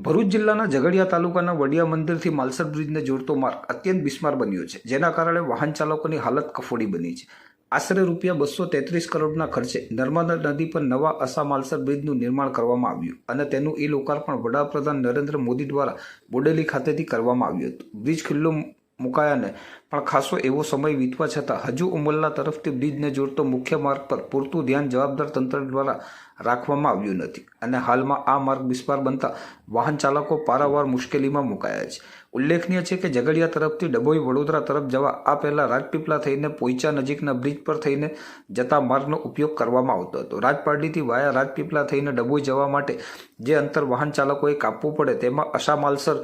ભરૂચ જિલ્લાના ઝઘડિયા તાલુકાના વડિયા મંદિરથી માલસર બ્રિજને જોડતો માર્ગ અત્યંત બિસ્માર બન્યો છે, જેના કારણે વાહન ચાલકોની હાલત કફોડી બની છે. આશરે રૂપિયા બસો તેત્રીસ કરોડના ખર્ચે નર્મદા નદી પર નવા અસા માલસર બ્રિજનું નિર્માણ કરવામાં આવ્યું અને તેનું ઈ લોકાર્પણ વડાપ્રધાન નરેન્દ્ર મોદી દ્વારા બોડેલી ખાતેથી કરવામાં આવ્યું હતું. બ્રિજ ખુલ્લો મુકાયાને. પણ ખાસો એવો સમય વીતવા છતાં હજુ ઉમરલા તરફથી બ્રિજને જોડતો મુખ્ય માર્ગ પર પૂરતું ધ્યાન જવાબદાર તંત્ર દ્વારા રાખવામાં આવ્યું નથી અને હાલમાં આ માર્ગ બિસ્પાર બનતા વાહન ચાલકો પારાવાર મુશ્કેલીમાં મુકાયા છે. ઉલ્લેખનીય છે કે ઝઘડિયા તરફથી ડભોઈ વડોદરા તરફ જવા આ પહેલાં રાજપીપળા થઈને પોઈચા નજીકના બ્રિજ પર થઈને જતા માર્ગનો ઉપયોગ કરવામાં આવતો હતો. રાજપારડીથી વાયા રાજપીપળા થઈને ડભોઈ જવા માટે જે અંતર વાહન ચાલકોએ કાપવું પડે તેમાં અશા માલસર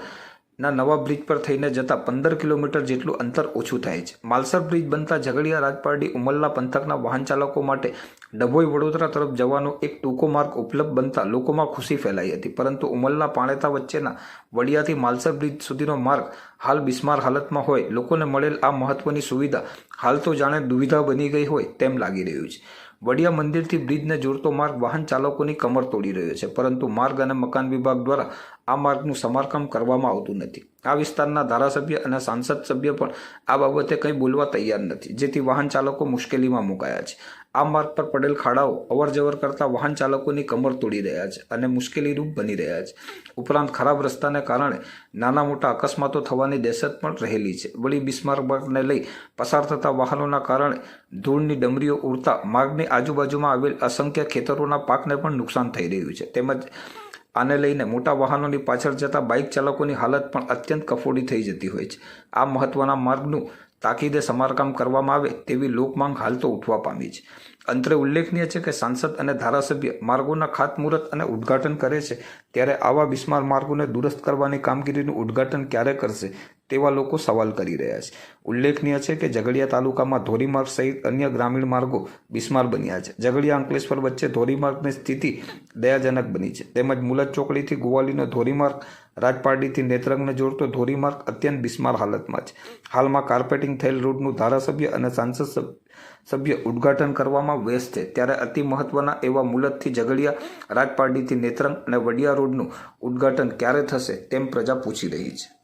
ના નવા બ્રિજ પર થઈને જતા પંદર કિલોમીટર જેટલું અંતર ઓછું થાય છે. માલસર બ્રિજ બનતા ઝઘડિયા રાજપારડી ઉમરલા પંથકના વાહન ચાલકો માટે ડભોઈ વડોદરા તરફ જવાનો એક ટૂંકો માર્ગ ઉપલબ્ધ બનતા લોકોમાં ખુશી ફેલાઈ હતી. પરંતુ ઉમરલા પાણેતા વચ્ચેના વડિયાથી માલસર બ્રિજ સુધીનો માર્ગ હાલ બિસ્માર હાલતમાં હોય. લોકોને મળેલ આ મહત્વની સુવિધા હાલ તો જાણે દુવિધા બની ગઈ હોય તેમ લાગી રહ્યું છે. વડિયા મંદિરથી બ્રિજને જોડતો માર્ગ વાહન ચાલકોની કમર તોડી રહ્યો છે, પરંતુ માર્ગ અને મકાન વિભાગ દ્વારા આ માર્ગનું સમારકામ કરવામાં આવતું નથી. આ વિસ્તારના ધારાસભ્ય અને સાંસદ સભ્ય પણ આ બાબતે કંઈ બોલવા તૈયાર નથી. જેથી વાહન ચાલકો મુશ્કેલીમાં મુકાયા છે. આ માર્ગ પર પડેલ ખાડાઓ અવર જવર કરતા વાહન ચાલકોની કમર તોડી રહ્યા છે અને મુશ્કેલીરૂપ બની રહ્યા છે. ઉપરાંત ખરાબ રસ્તાને કારણે નાના મોટા અકસ્માતો થવાની દહેશત પણ રહેલી છે. વળી બિસ્માર માર્ગને લઈ પસાર થતા વાહનોના કારણે ધૂળની ડમરીઓ ઉડતા માર્ગની આજુબાજુમાં આવેલ અસંખ્ય ખેતરોના પાકને પણ નુકસાન થઈ રહ્યું છે. તેમજ આને લઈને મોટા વાહનોની પાછળ જતા બાઇક ચાલકોની હાલત પણ અત્યંત કફોડી થઈ જતી હોય છે. આ મહત્વના માર્ગનું તાકીદે સમારકામ કરવામાં આવે તેવી લોકમાંગ હાલ તો ઉઠવા પામી છે. અંતરે ઉલ્લેખનીય છે કે સાંસદ અને ધારાસભ્ય માર્ગોના ખાતમુહૂર્ત અને ઉદ્ઘાટન કરે છે, ત્યારે આવા બિસ્માર માર્ગોને દુરસ્ત કરવાની કામગીરીનું ઉદ્ઘાટન ક્યારે કરશે, તેવા લોકો સવાલ કરી રહ્યા છે. ઉલ્લેખનીય છે કે ઝઘડિયા તાલુકામાં ધોરીમાર્ગ સહિત અન્ય ગ્રામીણ માર્ગો બિસ્માર બન્યા છે. ઝઘડિયા અંકલેશ્વર વચ્ચે ધોરીમાર્ગની સ્થિતિ દયાજનક બની છે. તેમજ મુલત ચોકડીથી ગોવાલીનો ધોરીમાર્ગ, રાજપારડીથી નેત્રંગને જોડતો ધોરીમાર્ગ અત્યંત બિસ્માર હાલતમાં છે. હાલમાં કાર્પેટિંગ થયેલ રોડનું ધારાસભ્ય અને સાંસદ સભ્ય ઉદ્ઘાટન કરવામાં વ્યસ્ત છે. ત્યારે અતિ મહત્વના એવા મુલતથી ઝઘડિયા રાજપારડીથી નેત્રંગ અને વડિયા રોડનું ઉદ્ઘાટન ક્યારે થશે તેમ પ્રજા પૂછી રહી છે.